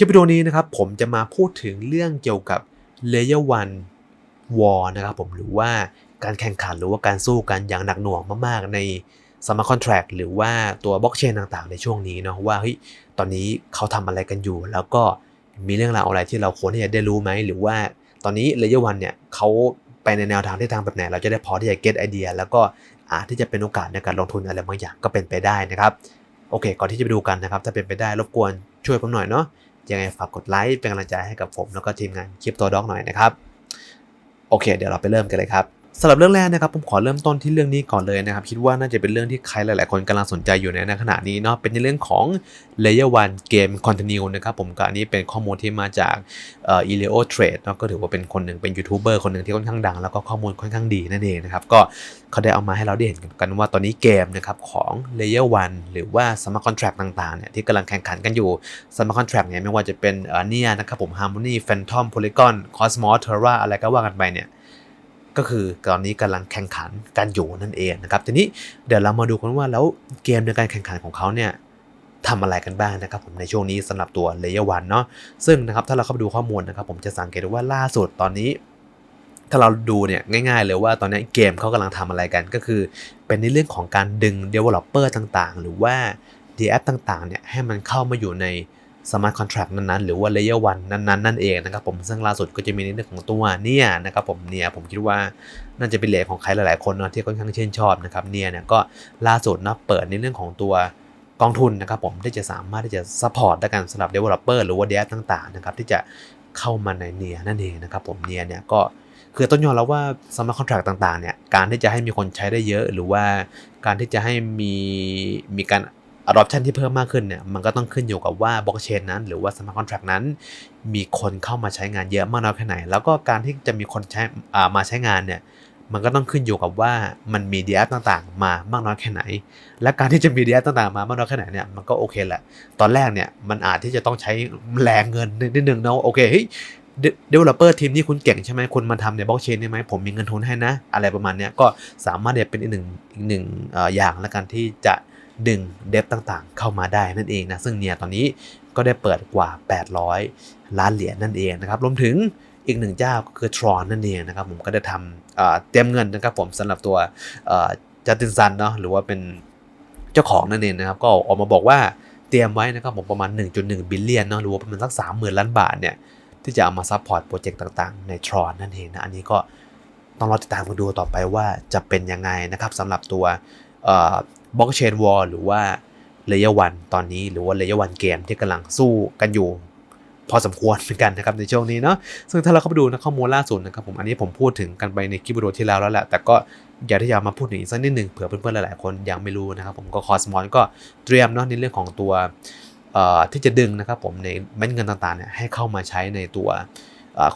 คลิปวิดีโอนี้นะครับผมจะมาพูดถึงเรื่องเกี่ยวกับ Layer 1 War นะครับผมหรือว่าการแข่งขันหรือว่าการสู้กันอย่างหนักหน่วงมากๆ ในสมาร์ทคอนแท็กหรือว่าตัวบล็อกเชนต่างๆ ในช่วงนี้เนาะว่าเฮ้ยตอนนี้เขาทำอะไรกันอยู่ แล้วก็มีเรื่องราวอะไรที่เราควรที่จะได้รู้ไหม หรือว่าตอนนี้ Layer 1เนี่ยเขาไปในแนวทางที่ทางแบบไหน เราจะได้พอที่จะ get ไอเดียแล้วก็อาจที่จะเป็นโอกาสในการลงทุนอะไรบางอย่างก็เป็นไปได้นะครับ โอเค ก่อนที่จะไปดูกันนะครับ ถ้าเป็นไปได้รบกวนช่วยผมหน่อยเนาะ ยังไงฝากกดไลค์เป็นกำลังใจให้กับผมแล้วก็ทีมงานคลิปตัวด็อกหน่อยนะครับ โอเค เดี๋ยวเราไปเริ่มกันเลยครับ สำหรับเรื่องแรกนะครับผมขอเริ่มต้นที่เรื่องนี้ก่อนเลยนะครับ คิดว่าน่าจะเป็นเรื่องที่ใครหลาย ๆ คนกำลังสนใจอยู่ในขณะนี้เนาะเป็นในเรื่องของ Layer 1 Game Continue นะครับผมก็อันนี้เป็นข้อมูลที่มาจากเอ่อ Elio Trade เนาะก็ถือว่าเป็นคนหนึ่งเป็นยูทูบเบอร์คนหนึ่งที่ค่อนข้างดัง แล้วก็ข้อมูลค่อนข้างดีนั่นเองนะครับก็เขาได้เอามาให้เราได้เห็นกันว่าตอนนี้เกมนะครับของ Layer 1 หรือว่า Smart Contract ต่าง ๆ เนี่ยที่กำลังแข่งขันกันอยู่ Smart Contract เนี่ยไม่ว่าจะเป็นเอ่อเนี่ยนะครับผม Harmony Phantom Polygon Cosmos Terra อะไรก็ว่ากันไปเนี่ย ก็คือตอนนี้กำลังแข่งขันกันอยู่นั่นเองนะครับทีนี้เดี๋ยวเรามาดูกันว่าแล้วเกมในการแข่งขันของเขาเนี่ยทำอะไรกันบ้างนะครับผมในช่วงนี้สำหรับตัว Layer 1เนาะซึ่งนะครับถ้าเราเข้าไปดูข้อมูลนะครับ ผมจะสังเกตว่าล่าสุดตอนนี้ ถ้าเราดูเนี่ยง่ายๆเลยว่าตอนนี้เกมเขากำลังทำอะไรกันก็คือ เป็นในเรื่องของการดึง Developer ต่างๆ หรือว่า d แอปต่างๆเนี่ยให้มันเข้ามาอยู่ใน Smart Contract นั้นๆ หรือว่า Layer 1นั้นๆ นั่นเองนะครับผมซึ่งล่าสุดก็จะมีในเรื่องของตัวเนี่ยนะครับผมเนี่ยผมคิดว่าน่าจะเป็นเหรียญของใครหลายๆคนเนาะที่ค่อนข้างชื่นชอบนะครับเนี่ยเนี่ยก็ล่าสุดนะเปิดในเรื่องของตัวกองทุนนะครับผมที่จะสามารถที่จะ support ได้กันสำหรับ Developer หรือว่า d แอปต่างๆนะครับที่จะเข้ามาในเนียนั่นเองนะครับผมเนียเนี่ยก็คือต้องยอมรับว่า smart contract ต่างๆเนี่ยการที่จะให้มีคนใช้ได้เยอะ หรือว่าการที่จะให้มีมีการ adoption ที่เพิ่มมากขึ้นเนี่ยมันก็ต้องขึ้นอยู่กับว่า blockchain นั้น หรือว่า smart contract นั้น มีคนเข้ามาใช้งานเยอะมากน้อยแค่ไหน แล้วก็การที่จะมีคนใช้อ่ามาใช้งานเนี่ยมันก็ต้องขึ้นอยู่กับว่ามันมี d แอปต่างๆ มามากน้อยแค่ไหน และการที่จะมี d แอปต่างๆ มามากน้อยแค่ไหนเนี่ยมันก็โอเคแหละ ตอนแรกเนี่ยมันอาจที่จะต้องใช้แรงเงินนิดนึงเนาะโอเคเฮ้ยเดเวลลอปเปอร์ทีมที่คุณเก่งใช่ไหมคุณมาทำในบล็อกเชนได้ไหมผมมีเงินทุนให้นะ อะไรประมาณเนี้ยก็สามารถเดเป็นอีกหนึ่งอีกหนึ่งเอ่ออย่างละกันที่จะ ดึงเดฟต่างๆ เข้ามาได้นั่นเองนะซึ่งเนี่ยตอนนี้ก็ได้เปิดกว่า 800 ล้านเหรียญนั่นเองนะครับรวมถึงอีกหนึ่งเจ้าก็คือทรอนนั่นเองนะครับผมก็ได้ทำเตรียมเงินนะครับผมสำหรับตัวจัตินซันเนาะหรือว่าเป็นเจ้าของนั่นเองนะครับก็ออกมาบอกว่าเตรียมไว้นะครับผมประมาณ 1.1 บิลเลียนเนาะหรือว่าประมาณสัก 30,000 ล้านบาทเนี่ยที่จะเอามาซัพพอร์ตโปรเจกต์ต่างๆ ใน Tron นั่นเองนะอันนี้ก็ต้องรอติดตามกันดูต่อไปว่าจะเป็นยังไงนะครับสำหรับตัว บล็อกเชนวอลหรือว่า Layer 1ตอนนี้หรือว่า Layer 1เกมที่กำลังสู้กันอยู่ พอสมควรเหมือนกันนะครับในช่วงนี้เนาะซึ่งถ้าเราเข้าไปดูนะข้อมูลล่าสุดนะครับผมอันนี้ผมพูดถึงกันไปในคลิปวิดีโอที่แล้วแล้วแหละแต่ก็อยากที่จะมาพูดถึงอีกสักนิดหนึ่งเผื่อเพื่อนๆหลายๆคนยังไม่รู้นะครับผมก็คอสมอนก็เตรียมเนาะในเรื่องของตัวที่จะดึงนะครับผมในเม็ดเงินต่างๆเนี่ยให้เข้ามาใช้ในตัว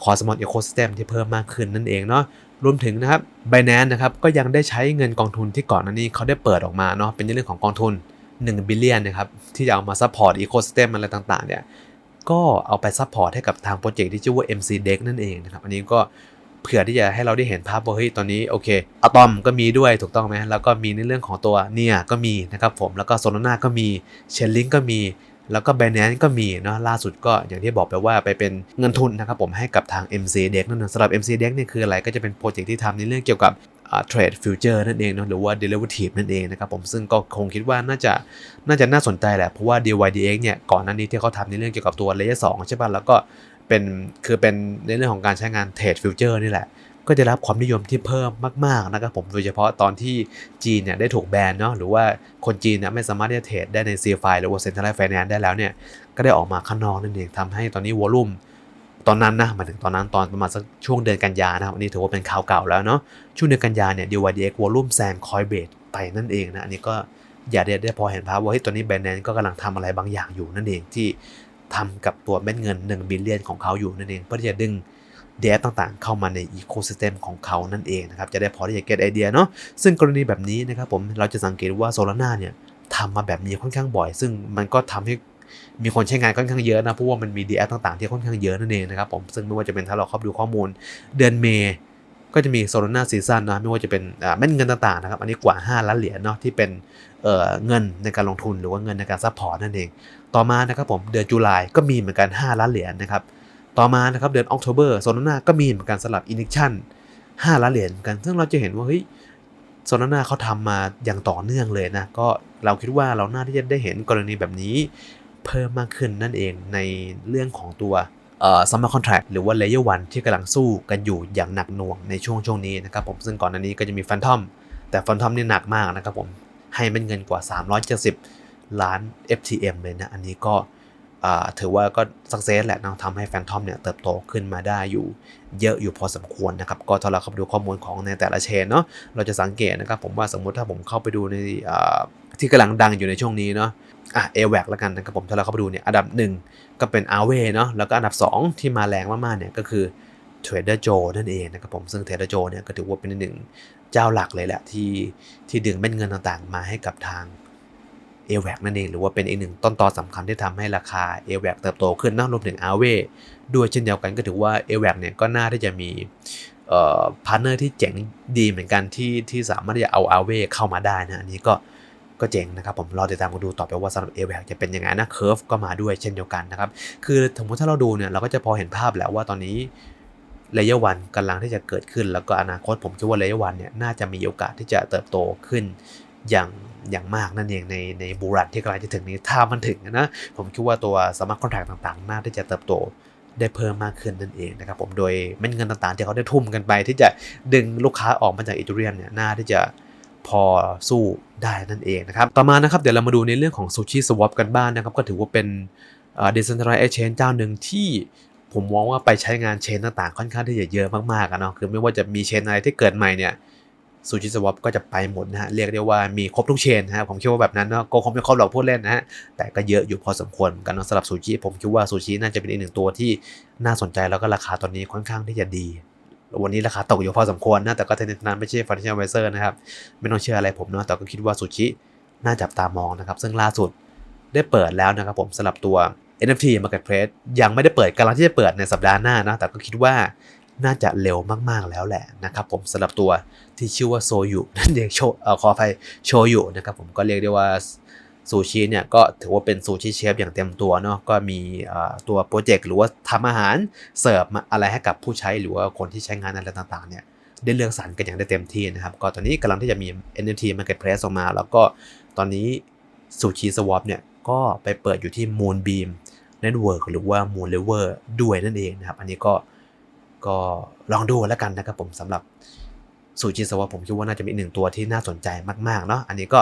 คอสมอนอีโคสเต็มที่เพิ่มมากขึ้นนั่นเองเนาะ รวมถึงนะครับ b บ n a n c e นะครับก็ยังได้ใช้เงินกองทุนที่ก่อนหน้านี้เขาได้เปิดออกมาเนาะเป็นเรื่องของกองทุน1 บิลเลียนนะครับที่จะเอามาซัพพอร์ตอีโคสเต็มอะไรต่างๆเนี่ยก็เอาไปซัพพอร์ตให้กับทางโปรเจกต์ที่ชื่อว่า MC Deck นั่นเองนะครับอันนี้ก็เผื่อที่จะให้เราได้เห็นภาพว่าเฮ้ยตอนนี้โอเคอะตอมก็มีด้วยถูกต้องไหมแล้วก็มีในเรื่องของตัวเนี่ยก็มีนะครับผมแล้วก็โซลาร่าก็มีเชนลิงก็มี แล้วก็ b บ n a n c e ก็มีเนาะล่าสุดก็อย่างที่บอกไปว่าไปเป็นเงินทุนนะครับผมให้กับทาง MC Deck นั่นเองสำหรับ MC Deck เนี่ยคืออะไรก็จะเป็นโปรเจกต์ที่ทำในเรื่องเกี่ยวกับเทรดฟิวเจอร์นั่นเองเนาะหรือว่า derivative นั่นเองนะครับผมซึ่งก็คงคิดว่าน่าจะน่าจะน่าสนใจแหละ เพราะว่า DYDX เนี่ยก่อนหน้านี้ที่เขาทำในเรื่องเกี่ยวกับตัว Layer 2ใช่ป่ะแล้วก็เป็นคือเป็นในเรื่องของการใช้งานเทรดฟิวเจอร์นี่แหละ ก็จะรับความนิยมที่เพิ่มมากๆนะครับผมโดยเฉพาะตอนที่จีนเนี่ยได้ถูกแบนเนาะหรือว่าคนจีนเนี่ยไม่สามารถที่จะเทรดได้ใน CFI หรือว่า Centralized Finance ได้แล้วเนี่ยก็ได้ออกมาข้างนอกนั่นเองทำให้ตอนนี้วอลุ่มตอนนั้นนะมาถึงตอนนั้นตอนประมาณสักช่วงเดือนกันยานะครับอันนี้ถือว่าเป็นข่าวเก่าแล้วเนาะช่วงเดือนกันยาเนี่ย DYDX วอลุ่มแซงคอยเบสไปนั่นเองนะอันนี้ก็อย่าได้ได้พอเห็นภาพว่าเฮ้ยตอนนี้แบรนด์แนนก็กำลังทำอะไรบางอย่างอยู่นั่นเองที่ทำกับตัวเม็ดเงิน1บิลเลียนของเขาอยู่นั่นเองเพื่อที่จะดึง เดฟต่างๆ เข้ามาในอีโคซิสเต็มของเขานั่นเองนะครับ จะได้พอที่จะเก็ตไอเดียเนาะ ซึ่งกรณีแบบนี้นะครับผม เราจะสังเกตว่าโซลาร่าเนี่ยทำมาแบบนี้ค่อนข้างบ่อย ซึ่งมันก็ทำให้มีคนใช้งานค่อนข้างเยอะนะ เพราะว่ามันมีดีแต่างๆ ที่ค่อนข้างเยอะนั่นเองนะครับผม ซึ่งไม่ว่าจะเป็นถ้าเราเข้าดูข้อมูลเดือนเมย์ก็จะมีโซลาร่าซีซันนะไม่ว่าจะเป็นเม็ดเงินต่างๆนะครับอันนี้กว่า 5 ล้านเหรียญเนาะที่เป็นเเงินในการลงทุนหรือว่าเงินในการซัพพอร์ตนั่นเอง ต่อมานะครับผมเดือนจุลายก็มีเหมือนกัน 5 ล้านเหรียญนะครับ ต่อมานะครับเดือนออก o เบอร์โซนาน่าก็มีเหมือนกันสลับอินิชั่น5ล้านเหรียญกัน ซึ่งเราจะเห็นว่าเฮ้ยโซนาน่าเขาทำมาอย่างต่อเนื่องเลยนะ ก็เราคิดว่าเราน่าที่จะได้เห็นกรณีแบบนี้ เพิ่มมากขึ้นนั่นเองในเรื่องของตัวเอ่อซัมเมอร์คอนแทรคหรือว่าเลเยอร์วันที่กำลังสู้กันอยู่อย่างหนักหน่วงในช่วงช่วงนี้นะครับผมซึ่งก่อนหน้านี้ก็จะมีแฟนทอมแต่แฟนทอมนี่หนักมากนะครับผมให้เป็นเงินกว่า 370 ล้าน FTM เลยนะ อันนี้ก็ ถือว่าก็สักเซสแหละนะทำให้แฟนทอมเนี่ยเติบโตขึ้นมาได้อยู่เยอะอยู่พอสมควรนะครับ ก็ถ้าเราเข้าไปดูข้อมูลของในแต่ละเชนเนาะเราจะสังเกตนะครับ ผมว่าสมมุติถ้าผมเข้าไปดูในที่กำลังดังอยู่ในช่วงนี้เนาะอะเอแวกแล้วกันนะครับผมถ้าเราเข้าไปดูเนี่ยอันดับ 1 ก็เป็นอาเวเนาะแล้วก็อันดับ 2 ที่มาแรงมากๆเนี่ยก็คือเทรดเดอร์โจนั่นเองนะครับผมซึ่งเทรดเดอร์โจเนี่ยก็ถือว่าเป็นหนึ่งเจ้าหลักเลยแหละที่ที่ดึงเม็ดเงินต่างๆ มาให้กับทาง a w a c นั่นเอง หรือว่าเป็นอีกหนึ่งต้นตอสำคัญที่ทำให้ราคา a w a c เติบโตขึ้นนะรวมถึง a w a ด้วยเช่นเดียวกันก็ถือว่า a w a c เนี่ยก็น่าที่จะมีพาร์เนอร์ที่เจ๋งดีเหมือนกันที่ที่สามารถจะเอา a w a เข้ามาได้นะ อันนี้ก็ก็เจ๋งนะครับผมรอติดตามกันดูต่อไปว่าสำหรับ a w a c จะเป็นยังไงนะ Curve ก็มาด้วยเช่นเดียวกันนะครับคือสมมติถ้าเราดูเนี่ยเราก็จะพอเห็นภาพแล้วว่าตอนนี้เลเยอร์วันกำลังที่จะเกิดขึ้น แล้วก็อนาคตผมคิดว่าเลเยอร์วันเนี่ยน่าจะมีโอกาสที่จะเติบโตขึ้น อย่างอย่างมากนั่นเองในในบูรันที่กำลังจะถึงนี้ถ้ามันถึงนะ ผมคิดว่าตัวสมาร์ทคอนแทคต่างๆ น่าที่จะเติบโตได้เพิ่มมากขึ้นนั่นเองนะครับผมโดยเม็ดเงินต่างๆ ที่เขาได้ทุ่มกันไป ที่จะดึงลูกค้าออกมาจากอีทูเรียมเนี่ยน่าที่จะพอสู้ได้นั่นเองนะครับต่อมานะครับเดี๋ยวเรามาดูในเรื่องของซูชิสวอปกันบ้างนนะครับ ก็ถือว่าเป็นเดซ decentralized exchange เจ้าหนึ่งที่ผมมองว่าไปใช้งานเชนต่างๆ ค่อนข้างที่จะเยอะมากๆเนาะคือไม่ว่าจะมีเชนอะไรที่เกิดใหม่เนี่ย ซูชิสวอปก็จะไปหมดนะฮะ เรียกได้ว่ามีครบทุกเชนนะฮะ ผมคิดว่าแบบนั้นเนาะก็คงไม่ครบหรอกพูดเล่นนะฮะ แต่ก็เยอะอยู่พอสมควรกันสำหรับซูชิ ผมคิดว่าซูชิน่าจะเป็นอีกหนึ่งตัวที่น่าสนใจแล้วก็ราคาตอนนี้ค่อนข้างที่จะดี วันนี้ราคาตกอยู่พอสมควรนะ แต่ก็เทนนั้นไม่ใช่ financial advisor นะครับ ไม่ต้องเชื่ออะไรผมเนาะ แต่ก็คิดว่าซูชิน่าจับตามองนะครับ ซึ่งล่าสุดได้เปิดแล้วนะครับผมสำหรับตัว NFT Marketplace ยังไม่ได้เปิดกำลังที่จะเปิดในสัปดาห์หน้านะ แต่ก็คิดว่า น่าจะเร็วมากๆแล้วแหละนะครับผมสำหรับตัวที่ชื่อว่าโซยุนั่นเองโชเอ่อขออภัยโชยุนะครับผมก็เรียกได้ว่าซูชิเนี่ยก็ถือว่าเป็นซูชิเชฟอย่างเต็มตัวเนาะก็มีตัวโปรเจกต์หรือว่าทำอาหารเสิร์ฟอะไรให้กับผู้ใช้หรือว่าคนที่ใช้งานอะไรต่างๆเนี่ยได้เลือกสรรกันอย่างได้เต็มที่นะครับ ก็ตอนนี้กำลังที่จะมี NFT Marketplace ออกมา แล้วก็ตอนนี้ซูชิสวอปเนี่ยก็ไปเปิดอยู่ที่ Moonbeam Network หรือว่า Moon Lever ด้วยนั่นเองนะครับ อันนี้ก็ ก็ลองดูแล้วกันนะครับผมสำหรับซูจิสวะผมคิดว่าน่าจะมีหนึ่งตัวที่น่าสนใจมากๆเนาะอันนี้ก็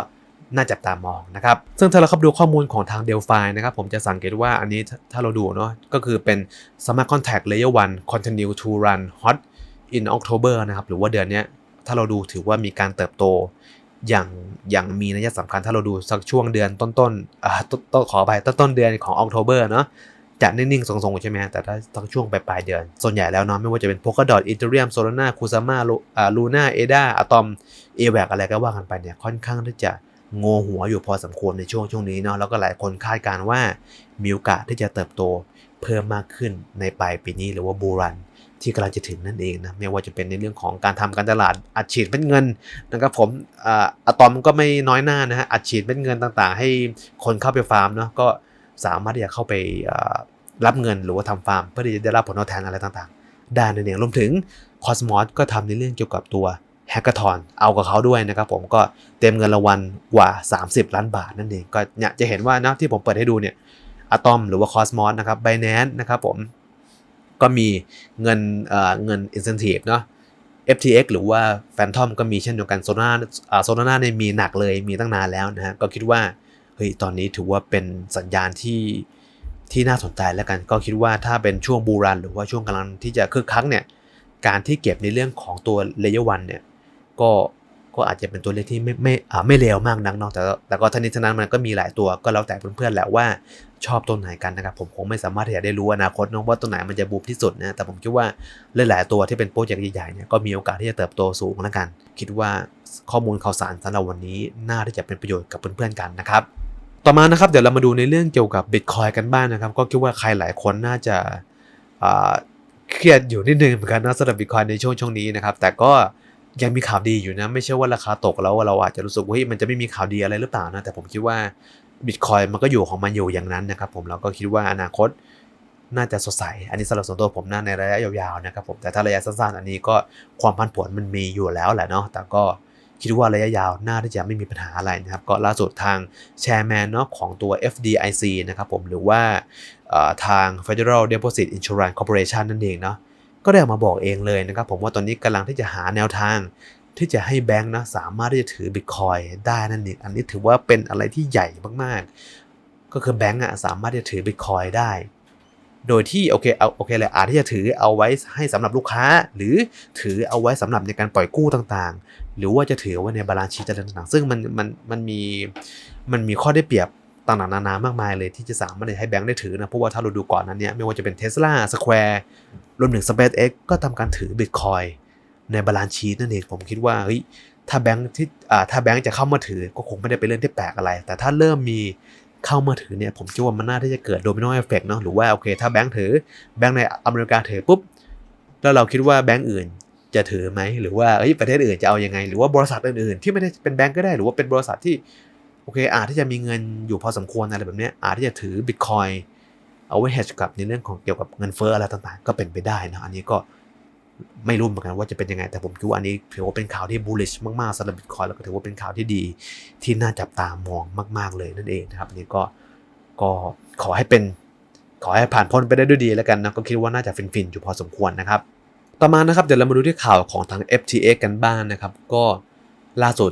น่าจับตามองนะครับ ซึ่งถ้าเราเข้าดูข้อมูลของทาง Delphi นะครับ ผมจะสังเกตว่าอันนี้ถ้าเราดูเนาะก็คือเป็น Smart Contact Layer 1 Continue to Run Hot in October นะครับ หรือว่าเดือนนี้ถ้าเราดูถือว่ามีการเติบโตอย่างอย่างมีนัยสำคัญถ้าเราดูสักช่วงเดือนต้นๆอ่าต้นขอไปต้นต้นเดือนของออกโทเบอร์เนาะ จะนิ่งๆทรงๆใช่ไหมแต่ถ้าตั้งช่วงปลายเดือน ส่วนใหญ่แล้วเนาะไม่ว่าจะเป็น Polkadot Ethereum Solana Kusama อ่า Luna ADA Atom a v a c อะไรก็ว่ากันไปเนี่ยค่อนข้างที่จะงงหัวอยู่พอสมควรในช่วงช่วงนี้เนาะแล้วก็หลายคนคาดการว่ามีโอกาสที่จะเติบโตเพิ่มมากขึ้นในปลายปีนี้หรือว่าบูรันที่กำลังจะถึงนั่นเองนะไม่ว่าจะเป็นในเรื่องของการทำการตลาดอัดฉีดเป็นเงินนะครับผมอะตอมก็ไม่น้อยหน้านะฮะอัดฉีดเป็นเงินต่างๆ ให้คนเข้าไปฟาร์มเนาะก็สามารถที่จะเข้าไป รับเงินหรือว่าทำฟาร์มเพื่อที่จะได้รับผลตอบแทนอะไรต่างๆได้นั่นเองรวมถึงคอสมอสก็ทำในเรื่องเกี่ยวกับตัวแฮกเกอร์ทอนเอากับเขาด้วยนะครับผมก็เต็มเงินรางวัลกว่า 30 ล้านบาทนั่นเองก็เนี่ยจะเห็นว่านะที่ผมเปิดให้ดูเนี่ยอะตอมหรือว่าคอสมอสนะครับไบแนนนะครับผมก็มีเงินเอ่อเงิน incentive เนาะ FTX หรือว่า Phantom ก็มีเช่นเดียวกันโซนาอ่าโซนาเนี่ยมีหนักเลยมีตั้งนานแล้วนะฮะก็คิดว่าเฮ้ยตอนนี้ถือว่าเป็นสัญญาณที่ ที่น่าสนใจแล้วกันก็คิดว่าถ้าเป็นช่วงบูรัน หรือว่าช่วงกำลังที่จะคึกคักเนี่ยการที่เก็บในเรื่องของตัวเลเยอร์วันเนี่ยก็ก็อาจจะเป็นตัวเลขที่ไม่ไม่อ่าไม่เลวมากนักเนาะแต่แต่ก็ทันนี้ทันนั้นมันก็มีหลายตัวก็แล้วแต่เพื่อนๆแหละว่าชอบตัวไหนกันนะครับผมคงไม่สามารถที่จะได้รู้อนาคตนะว่าตัวไหนมันจะบูมที่สุดนะแต่ผมคิดว่าหลายๆตัวที่เป็นโปรเจกต์ใหญ่ๆเนี่ยก็มีโอกาสที่จะเติบโตสูงแล้วกัน คิดว่าข้อมูลข่าวสารสำหรับวันนี้น่าที่จะเป็นประโยชน์กับเพื่อนๆกันนะครับ ต่อมานะครับเดี๋ยวเรามาดูในเรื่องเกี่ยวกับบิตคอยกันบ้างนะครับ ก็คิดว่าใครหลายคนน่าจะเครียดอยู่นิดนึงเหมือนกันนะสำหรับบิตคอยในช่วงช่วงนี้นะครับ แต่ก็ยังมีข่าวดีอยู่นะ ไม่ใช่ว่าราคาตกแล้วเราอาจจะรู้สึกว่าเฮ้ยมันจะไม่มีข่าวดีอะไรหรือเปล่านะแต่ผมคิดว่าบิตคอยมันก็อยู่ของมันอยู่อย่างนั้นนะครับ ผมเราก็คิดว่าอนาคตน่าจะสดใส อันนี้สำหรับส่วนตัวผมนะในระยะยาวๆนะครับผมแต่ถ้าระยะสั้นๆอันนี้ก็ความพันผวนมันมีอยู่แล้วแหละเนาะแต่ก็ คิดว่าระยะยาวน่าที่จะไม่มีปัญหาอะไรนะครับก็ล่าสุดทางแชร์แมนเนาะของตัว FDIC นะครับผมหรือว่าทาง Federal Deposit Insurance Corporation นั่นเองเนาะก็ได้ออกมาบอกเองเลยนะครับผมว่าตอนนี้กำลังที่จะหาแนวทางที่จะให้แบงค์นะสามารถที่จะถือบิตคอยได้นั่นเองอันนี้ถือว่าเป็นอะไรที่ใหญ่มากๆ ก็คือแบงค์อะสามารถที่จะถือบิตคอยได้ โดยที่โอเคเอาโอเคเลยอาจที่จะถือเอาไว้ให้สำหรับลูกค้า หรือถือเอาไว้สำหรับในการปล่อยกู้ต่างๆ หรือว่าจะถือไว้ในบาลานซ์ชีตต่างๆ ซึ่งมันมันมันมีมันมีข้อได้เปรียบต่างๆนานามากมายเลยที่จะสามารถให้แบงค์ได้ถือนะ เพราะว่าถ้าเราดูก่อนนั้นเนี่ยไม่ว่าจะเป็น Tesla Square รวมถึง SpaceX ก็ทำการถือบิตคอยในบาลานซ์ชีตนั่นเองผมคิดว่าเฮ้ยถ้าแบงค์ที่อ่าถ้าแบงค์จะเข้ามาถือก็คงไม่ได้เป็นเรื่องที่แปลกอะไร แต่ถ้าเริ่มมี เข้ามาถือเนี่ยผมคิดว่ามันน่าที่จะเกิดโดมิโนเอฟเฟกเนาะหรือว่าโอเค ถ้าแบงค์ถือแบงค์ในอเมริกาถือปุ๊บแล้วเราคิดว่าแบงค์อื่นจะถือไหมหรือว่าเอ้ประเทศอื่นจะเอายังไง หรือว่าบริษัทอื่นๆที่ไม่ได้เป็นแบงก์ก็ได้หรือว่าเป็นบริษัทที่โอเคอาจที่จะมีเงินอยู่พอสมควรอะไรแบบเนี้ยอาจที่จะถือบิตคอยเอาไว้ hedge กับในเรื่องของเกี่ยวกับเงินเฟ้ออะไรต่างๆ ก็เป็นไปได้นะอันนี้ก็ ไม่รู้เหมือนกันว่าจะเป็นยังไง แต่ผมคิดว่าอันนี้ถือว่าเป็นข่าวที่ bullish มากๆสำหรับบิตคอยแล้วก็ถือว่าเป็นข่าวที่ดีที่น่าจับตามองมาก ๆเลยนั่นเองนะครับอันนี้ก็ก็ขอให้เป็นขอให้ผ่านพ้นไปได้ด้วยดีแล้วกันนะก็คิดว่าน่าจะฟินๆอยู่พอสมควรนะครับ ต่อมานะครับเดี๋ยวเรามาดูที่ข่าวของทาง FTX กันบ้างนนะครับ ก็ล่าสุด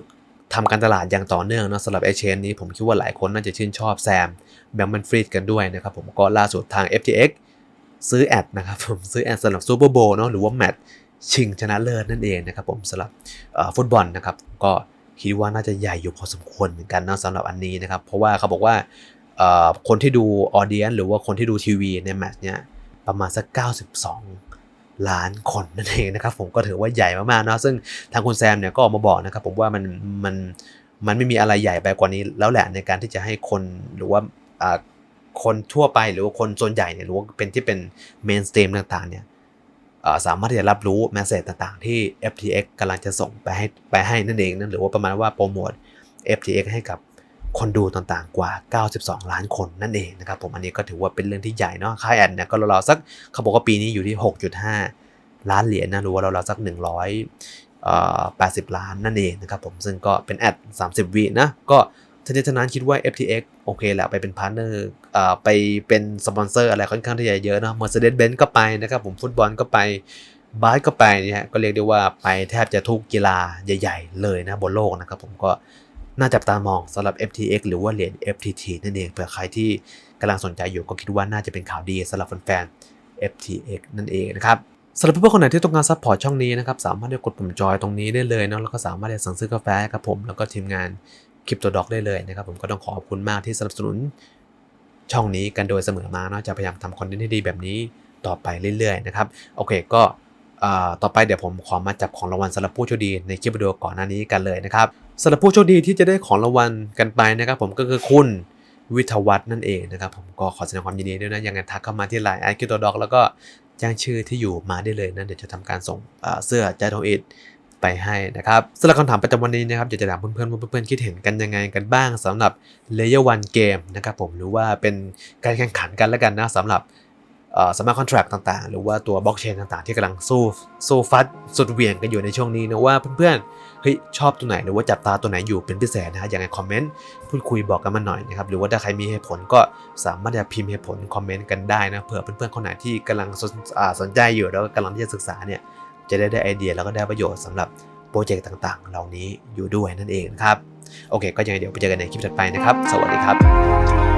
ทำการตลาดอย่างต่อเนื่องนะสำหรับไอเชนนี้ผมคิดว่าหลายคนน่าจะชื่นชอบแซมแบงก์มันฟรีดกันด้วยนะครับผมก็ล่าสุดทาง FTX ซื้อแอดนะครับผมซื้อแอดสำหรับซูเปอร์โบว์เนาะหรือว่าแมตช์ชิงชนะเลิศนั่นเองนะครับผมสำหรับฟุตบอลนะครับก็คิดว่าน่าจะใหญ่อยู่พอสมควรเหมือนกันนะสำหรับอันนี้นะครับเพราะว่าเขาบอกว่าคนที่ดูออเดียนหรือว่าคนที่ดูทีวีในแมตช์เนี้ยประมาณสัก 92 ล้านคนนั่นเองนะครับผมก็ถือว่าใหญ่มากๆเนาะซึ่งทางคุณแซมเนี่ยก็ออกมาบอกนะครับผมว่ามันมันมันไม่มีอะไรใหญ่ไปกว่านี้แล้วแหละในการที่จะให้คนหรือว่า คนทั่วไปหรือว่าคนส่วนใหญ่เนี่ยหรือว่าเป็นที่เป็นเมนสตรีมต่างๆเนี่ยสามารถที่จะรับรู้แมสเซจต่างๆ ที่ FTX กำลังจะส่งไปให้ไปให้นั่นเองนั่นหรือว่าประมาณว่าโปรโมท FTX ให้กับคนดูต่างๆกว่า 92 ล้านคนนั่นเองนะครับผมอันนี้ก็ถือว่าเป็นเรื่องที่ใหญ่เนาะค่าแอดเนี่ยก็ราวๆสักเขาบอกว่าปีนี้อยู่ที่ 6.5 ล้านเหรียญนะหรือว่าราวๆสัก 100 80 ล้านนั่นเองนะครับผมซึ่งก็เป็นแอด 30 วินะก็ ทันทีทันนั้นคิดว่า FTX โอเคแหละไปเป็นพาร์ทเนอร์ไปเป็นสปอนเซอร์อะไรค่อนข้างที่จะเยอะเนาะ Mercedes-Benz ก็ไปนะครับผมฟุตบอลก็ไปบาสก็ไปเนี่ยฮะก็เรียกได้ว่าไปแทบจะทุกกีฬาใหญ่ ๆ เลยนะบนโลกนะครับผมก็น่าจับตามองสำหรับ FTX หรือว่าเหรียญ FTT นั่นเองเผื่อใครที่กำลังสนใจอยู่ก็คิดว่าน่าจะเป็นข่าวดีสำหรับแฟนๆ FTX นั่นเองนะครับสำหรับเพื่อนๆคนไหนที่ต้องการซัพพอร์ตช่องนี้นะครับสามารถกดปุ่มจอยตรงนี้ได้เลยเนาะแล้วก็สามารถที่จะสั่งซื้อกาแฟครับผมแล้วก็ทีมงาน คริปโตด็อกได้เลยนะครับผมก็ต้องขอบคุณมากที่สนับสนุนช่องนี้กันโดยเสมอมาเนาะจะพยายามทำคอนเทนต์ที่ดีแบบนี้ต่อไปเรื่อยๆนะครับโอเคก็ต่อไปเดี๋ยวผมขอมาจับของรางวัลสำหรับผู้โชคดีในคลิปวิดีโอก่อนหน้านี้กันเลยนะครับสำหรับผู้โชคดีที่จะได้ของรางวัลกันไปนะครับ ผมก็คือคุณวิทวัฒน์นั่นเองนะครับผมก็ขอแสดงความยินดีด้วยนะยังไงทักเข้ามาที่ไลน์แอดคิวโตด็อกแล้วก็แจ้งชื่อที่อยู่มาได้เลยนะเดี๋ยวจะทำการส่งเสื้อใจทองอิด ไปให้นะครับสำหรับคำถามประจำวันนี้นะครับอยากจะถามเพื่อนๆว่าเพื่อนๆคิดเห็นกันยังไงกันบ้างสำหรับ Layer 1 Game นะครับผมหรือว่าเป็นการแข่งขันกันแล้วกันนะสำหรับสมาร์ทคอนแท็กต่างๆ หรือว่าตัวบล็อกเชนต่างๆ ที่กำลังสู้สู้ฟัดสุดเหวี่ยงกันอยู่ในช่วงนี้นะว่าเพื่อนๆเฮ้ยชอบตัวไหนหรือว่าจับตาตัวไหนอยู่เป็นพิเศษนะฮะยังไงคอมเมนต์พูดคุยบอกกันมาหน่อยนะครับหรือว่าถ้าใครมีเหตุผลก็สามารถจะพิมพ์เหตุผลคอมเมนต์กันได้นะเผื่อเพื่อนๆคนไหนที่กำลังสนใจอยู่แล้วก็กำลังที่จะศึกษาเนี่ย จะได้ได้ไอเดียแล้วก็ได้ประโยชน์สำหรับโปรเจกต์ต่างๆ เหล่านี้อยู่ด้วยนั่นเองนะครับ โอเค ก็ยังไงเดี๋ยวไปเจอกันในคลิปถัดไปนะครับ สวัสดีครับ